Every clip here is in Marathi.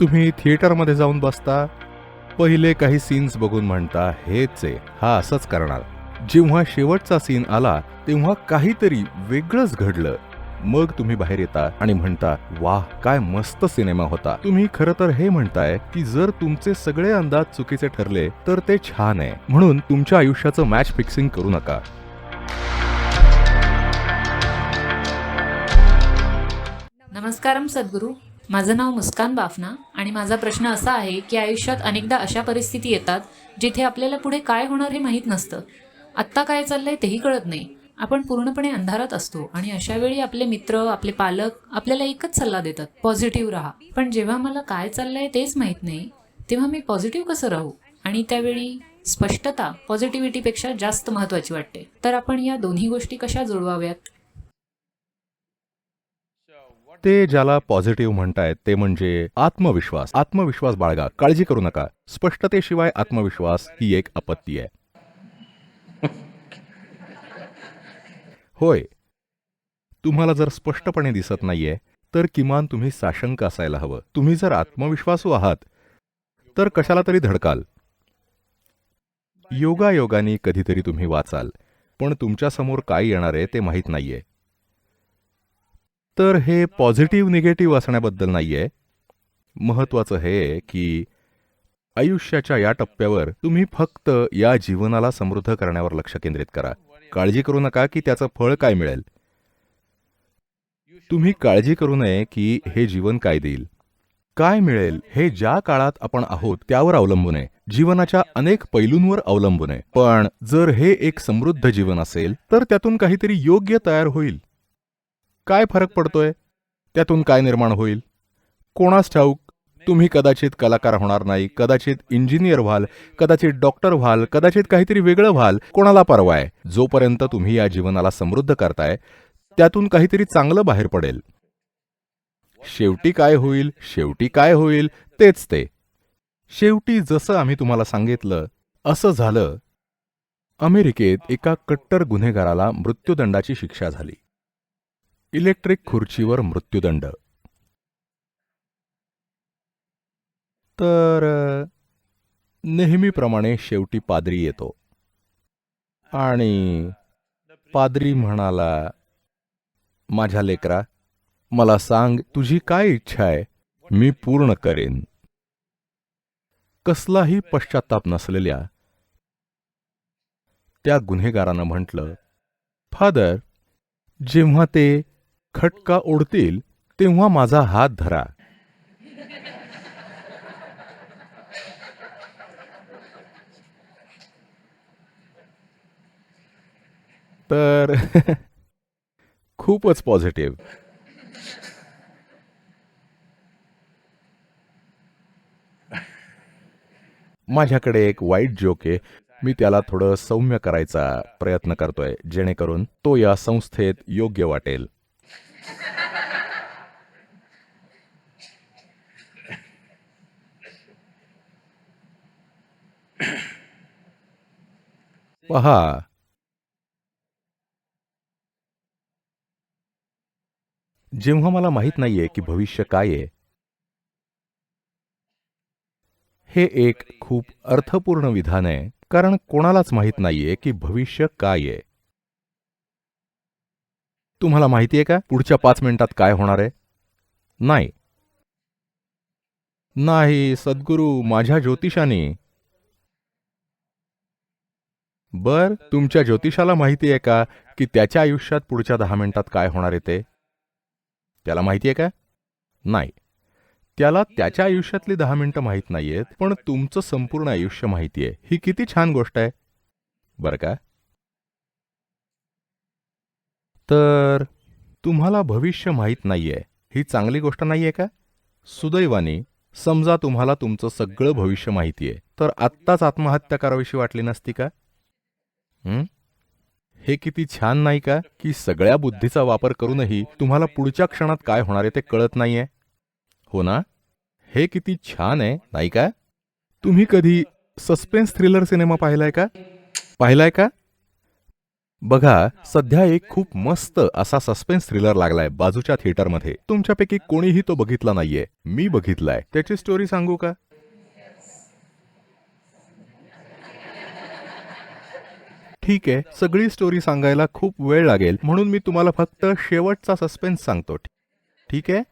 तुम्ही थिएटरमध्ये जाऊन बसता. पहिले काही सीन्स बघून म्हणता हेच आहे हा असंच करणार. जेव्हा शेवटचा सीन आला तेव्हा काहीतरी वेगळंच घडलं. मग तुम्ही बाहेर येता आणि म्हणता वाह काय मस्त सिनेमा होता. तुम्ही खरं तर हे म्हणताय की जर तुमचे सगळे अंदाज चुकीचे ठरले तर ते छान आहे. म्हणून तुमच्या आयुष्याचं मॅच फिक्सिंग करू नका. नमस्कारम सद्गुरू. माझं नाव मुस्कान बाफना आणि माझा प्रश्न असा आहे की आयुष्यात अनेकदा अशा परिस्थिती येतात जिथे आपल्याला पुढे काय होणार हे माहीत नसतं. आत्ता काय चाललंय तेही कळत नाही. आपण पूर्णपणे अंधारात असतो आणि अशा वेळी आपले मित्र आपले पालक आपल्याला एकच सल्ला देतात पॉझिटिव्ह राहा. पण जेव्हा मला काय चाललंय तेच माहीत नाही तेव्हा मी पॉझिटिव्ह कसं राहू? आणि त्यावेळी स्पष्टता पॉझिटिव्हिटीपेक्षा जास्त महत्त्वाची वाटते. तर आपण या दोन्ही गोष्टी कशा जुळवाव्यात? ते ज्याला पॉझिटिव्ह म्हणतायत ते म्हणजे आत्मविश्वास. आत्मविश्वास बाळगा काळजी करू नका. स्पष्टतेशिवाय आत्मविश्वास ही एक आपत्ती आहे. होय. तुम्हाला जर स्पष्टपणे दिसत नाहीये तर किमान तुम्ही साशंक असायला हवं. तुम्ही जर आत्मविश्वासू आहात तर कशाला तरी धडकाल? योगायोगाने कधीतरी तुम्ही वाचाल पण तुमच्यासमोर काय येणार आहे ते माहीत नाहीये. तर हे पॉझिटिव्ह निगेटिव्ह असण्याबद्दल नाहीये. महत्वाचं हे की आयुष्याच्या या टप्प्यावर तुम्ही फक्त या जीवनाला समृद्ध करण्यावर लक्ष केंद्रित करा. काळजी करू नका की त्याचं फळ काय मिळेल. तुम्ही काळजी करू नये की हे जीवन काय देईल. काय मिळेल हे ज्या काळात आपण आहोत त्यावर अवलंबून आहे. जीवनाच्या अनेक पैलूंवर अवलंबून आहे. पण जर हे एक समृद्ध जीवन असेल तर त्यातून काहीतरी योग्य तयार होईल. काय फरक पडतोय? त्यातून काय निर्माण होईल? कोणास ठाऊक तुम्ही कदाचित कलाकार होणार नाही कदाचित इंजिनियर व्हाल कदाचित डॉक्टर व्हाल कदाचित काहीतरी वेगळं व्हाल कोणाला परवा आहे जोपर्यंत तुम्ही या जीवनाला समृद्ध करताय त्यातून काहीतरी चांगलं बाहेर पडेल. शेवटी काय होईल? शेवटी काय होईल? तेच ते. शेवटी जसं आम्ही तुम्हाला सांगितलं असं झालं. अमेरिकेत एका कट्टर गुन्हेगाराला मृत्यूदंडाची शिक्षा झाली. इलेक्ट्रिक खुर्चीवर मृत्यूदंड. तर नेहमीप्रमाणे शेवटी पादरी येतो. आणि पादरी म्हणाला माझ्या लेकरा मला सांग तुझी काय इच्छा आहे? मी पूर्ण करेन. कसलाही पश्चाताप नसलेल्या त्या गुन्हेगारानं म्हटलं फादर जेव्हा ते खटका ओढतील तेव्हा माझा हात धरा. तर खूपच पॉझिटिव्ह माझ्याकडे एक वाईट जोक आहे. मी त्याला थोडं सौम्य करायचा प्रयत्न करतोय जेणेकरून तो या संस्थेत योग्य वाटेल. पहा. जेव्हा मला माहीत नाहीये की भविष्य काय आहे हे एक खूप अर्थपूर्ण विधान आहे कारण कोणालाच माहीत नाहीये की भविष्य काय आहे. तुम्हाला माहितीये का पुढच्या पाच मिनिटात काय होणार आहे? नाही. नाही सद्गुरू माझ्या ज्योतिषाने. बर तुमच्या ज्योतिषाला माहिती आहे का की त्याच्या आयुष्यात पुढच्या दहा मिनिटात काय होणार आहे ते? त्याला माहिती आहे का? नाही. त्याला त्याच्या आयुष्यातली दहा मिनिटं माहीत नाहीयेत पण तुमचं संपूर्ण आयुष्य माहिती आहे ही किती छान गोष्ट आहे. बरं का? तर तुम्हाला भविष्य माहीत नाही आहे ही चांगली गोष्ट नाही आहे का? सुदैवाने समजा तुम्हाला तुमचं सगळं भविष्य माहिती आहे तर आत्ताच आत्महत्या करावीशी वाटली नसती का? हे किती छान नाही का? की सगळ्या बुद्धीचा वापर करूनही तुम्हाला पुढच्या क्षणात काय होणार आहे ते कळत नाहीये. हो ना? हे किती छान आहे नाही का? तुम्ही कधी सस्पेन्स थ्रिलर सिनेमा पाहिलाय का? पाहिलाय का? बघा सध्या एक खूप मस्त असा सस्पेन्स थ्रिलर लागलाय बाजूच्या थिएटरमध्ये. तुमच्यापैकी कोणीही तो बघितला नाहीये. मी बघितलाय. त्याची स्टोरी सांगू का? ठीक आहे सगळी स्टोरी सांगायला खूप वेळ लागेल. म्हणून मी तुम्हाला फक्त शेवटचा सस्पेन्स सांगतो. ठीक आहे?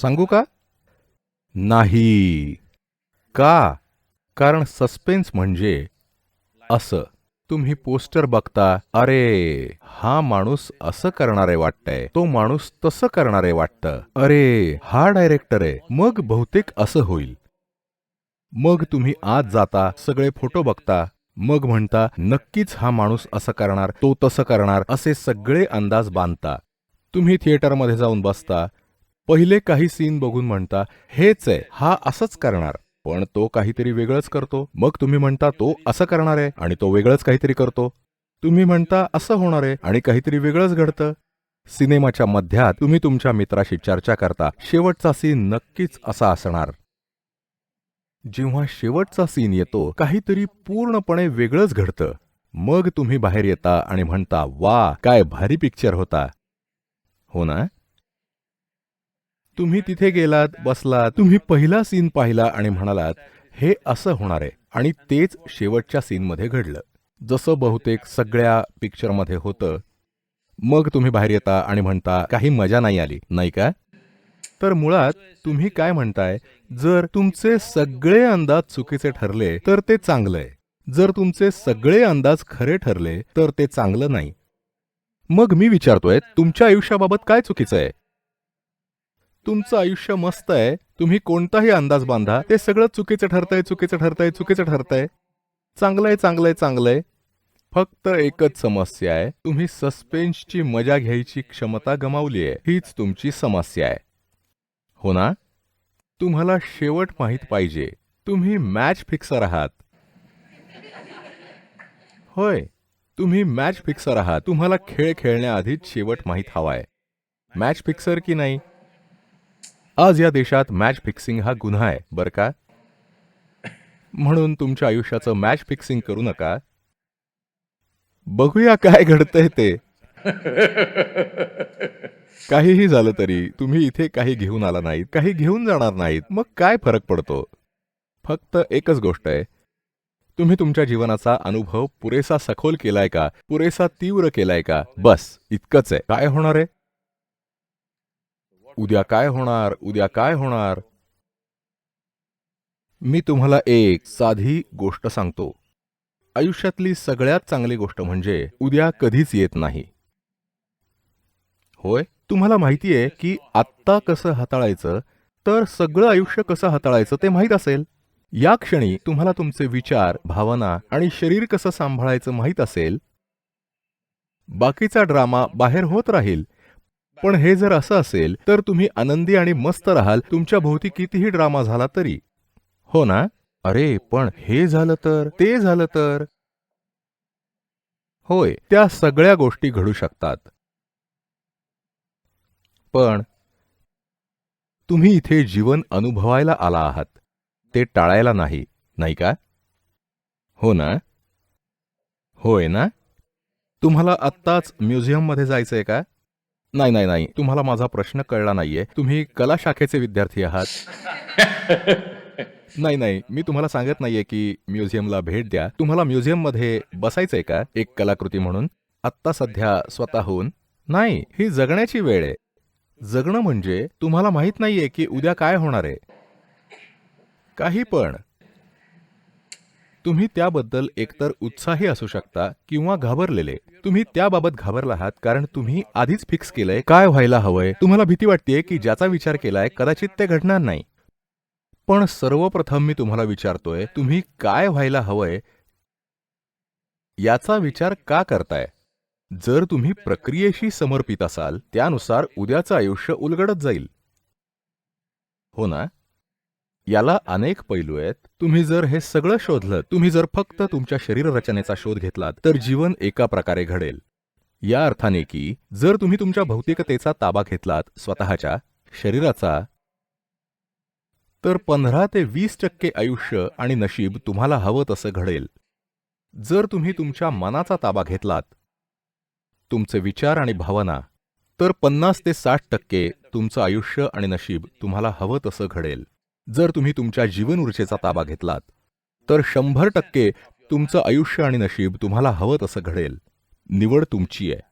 सांगू का? नाही. का? कारण सस्पेन्स म्हणजे असं. तुम्ही पोस्टर बघता अरे हा माणूस असं करणारे वाटतंय तो माणूस तसं करणारे वाटतं. अरे हा डायरेक्टर आहे मग बहुतेक असं होईल. मग तुम्ही आत जाता सगळे फोटो बघता मग म्हणता नक्कीच हा माणूस असं करणार तो तसं करणार असे सगळे अंदाज बांधता. तुम्ही थिएटरमध्ये जाऊन बसता पहिले काही सीन बघून म्हणता हेच आहे हा असंच करणार. पण तो काहीतरी वेगळंच करतो. मग तुम्ही म्हणता तो असं करणार आहे आणि तो वेगळंच काहीतरी करतो. तुम्ही म्हणता असं होणार आहे आणि काहीतरी वेगळंच घडतं. सिनेमाच्या मध्यात तुम्ही तुमच्या मित्राशी चर्चा करता. शेवटचा सीन नक्कीच असा असणार. जेव्हा शेवटचा सीन येतो काहीतरी पूर्णपणे वेगळंच घडतं. मग तुम्ही बाहेर येता आणि म्हणता वा काय भारी पिक्चर होता. हो ना? तुम्ही तिथे गेलात बसलात तुम्ही पहिला सीन पाहिला आणि म्हणालात हे असं होणार आहे. आणि तेच शेवटच्या सीनमध्ये घडलं. जसं बहुतेक सगळ्या पिक्चरमध्ये होतं. मग तुम्ही बाहेर येता आणि म्हणता काही मजा नाही आली नाही का? तर मुळात तुम्ही काय म्हणताय? जर तुमचे सगळे अंदाज चुकीचे ठरले तर ते चांगलं आहे जर तुमचे सगळे अंदाज खरे ठरले तर ते चांगलं नाही. मग मी विचारतोय तुमच्या आयुष्याबाबत काय चुकीचं आहे? तुमचं आयुष्य मस्त आहे तुम्ही कोणताही अंदाज बांधा ते सगळं चुकीचं ठरतंय चुकीचं ठरतंय चुकीचं ठरतंय. चांगलंय चांगलंय चांगलंय. फक्त एकच समस्या आहे तुम्ही सस्पेन्सची मजा घ्यायची क्षमता गमावली आहे हीच तुमची समस्या आहे. हो ना? तुम्हाला शेवट माहीत पाहिजे तुम्ही मॅच फिक्सर आहात. होय तुम्ही मॅच फिक्सर आहात तुम्हाला खेळ खेळण्याआधीच शेवट माहीत हवाय. मॅच फिक्सर की नाही? आज या देशात मॅच फिक्सिंग हा गुन्हा आहे बरं का? म्हणून तुमच्या आयुष्याचं मॅच फिक्सिंग करू नका. बघूया काय घडतंय ते. काहीही झालं तरी तुम्ही इथे काही घेऊन आला नाहीत काही घेऊन जाणार नाहीत. मग काय फरक पडतो? फक्त एकच गोष्ट आहे. तुम्ही तुमच्या जीवनाचा अनुभव पुरेसा सखोल केलाय का? पुरेसा तीव्र केलाय का? बस इतकंच आहे. काय होणार आहे? उद्या काय होणार? उद्या काय होणार? मी तुम्हाला एक साधी गोष्ट सांगतो. आयुष्यातली सगळ्यात चांगली गोष्ट म्हणजे उद्या कधीच येत नाही. होय? तुम्हाला माहिती आहे की आत्ता कसं हाताळायचं तर सगळं आयुष्य कसं हाताळायचं ते माहीत असेल. या क्षणी तुम्हाला तुमचे विचार भावना आणि शरीर कसं सांभाळायचं माहीत असेल. बाकीचा ड्रामा बाहेर होत राहील. पण हे जर असं असेल तर तुम्ही आनंदी आणि मस्त राहाल. तुमच्या भोवती कितीही ड्रामा झाला तरी. हो ना? अरे पण हे झालं तर? ते झालं तर? होय त्या सगळ्या गोष्टी घडू शकतात. पण तुम्ही इथे जीवन अनुभवायला आला आहात. ते टाळायला नाही नाही का? हो ना? होय ना? तुम्हाला आत्ताच म्युझियममध्ये जायचंय का? नाही नाही नाही. तुम्हाला माझा प्रश्न कळला नाहीये. तुम्ही कला शाखेचे विद्यार्थी आहात. नाही नाही. मी तुम्हाला सांगत नाहीये की म्युझियमला भेट द्या. तुम्हाला म्युझियममध्ये बसायचंय का एक कलाकृती म्हणून? आत्ता सध्या स्वतःहून? नाही ही जगण्याची वेळ आहे. जगणं म्हणजे तुम्हाला माहीत नाहीये की उद्या काय होणार आहे. काही पण. तुम्ही त्याबद्दल एकतर उत्साही असू शकता किंवा घाबरलेले. तुम्ही त्याबाबत घाबरला आहात कारण तुम्ही आधीच फिक्स केलंय काय व्हायला हवंय. तुम्हाला भीती वाटतेय की ज्याचा विचार केलाय कदाचित ते घडणार नाही. पण सर्वप्रथम मी तुम्हाला विचारतोय तुम्ही काय व्हायला हवंय? याचा विचार का करताय? जर तुम्ही प्रक्रियेशी समर्पित असाल त्यानुसार उद्याचं आयुष्य उलगडत जाईल. हो ना? याला अनेक पैलू आहेत. तुम्ही जर हे सगळं शोधलं तुम्ही जर फक्त तुमच्या शरीररचनेचा शोध घेतलात तर जीवन एका प्रकारे घडेल. या अर्थाने की जर तुम्ही तुमच्या भौतिकतेचा ताबा घेतलात स्वतःच्या शरीराचा तर पंधरा ते वीस टक्के आयुष्य आणि नशीब तुम्हाला हवं तसं घडेल. जर तुम्ही तुमच्या मनाचा ताबा घेतलात तुमचे विचार आणि भावना तर पन्नास ते साठ टक्के तुमचं आयुष्य आणि नशीब तुम्हाला हवं तसं घडेल. जर तुम्ही तुमच्या जीवन ऊर्जेचा ताबा घेतलात तर शंभर टक्के तुमचं आयुष्य आणि नशीब तुम्हाला हवं तसं घडेल. निवड तुमची आहे.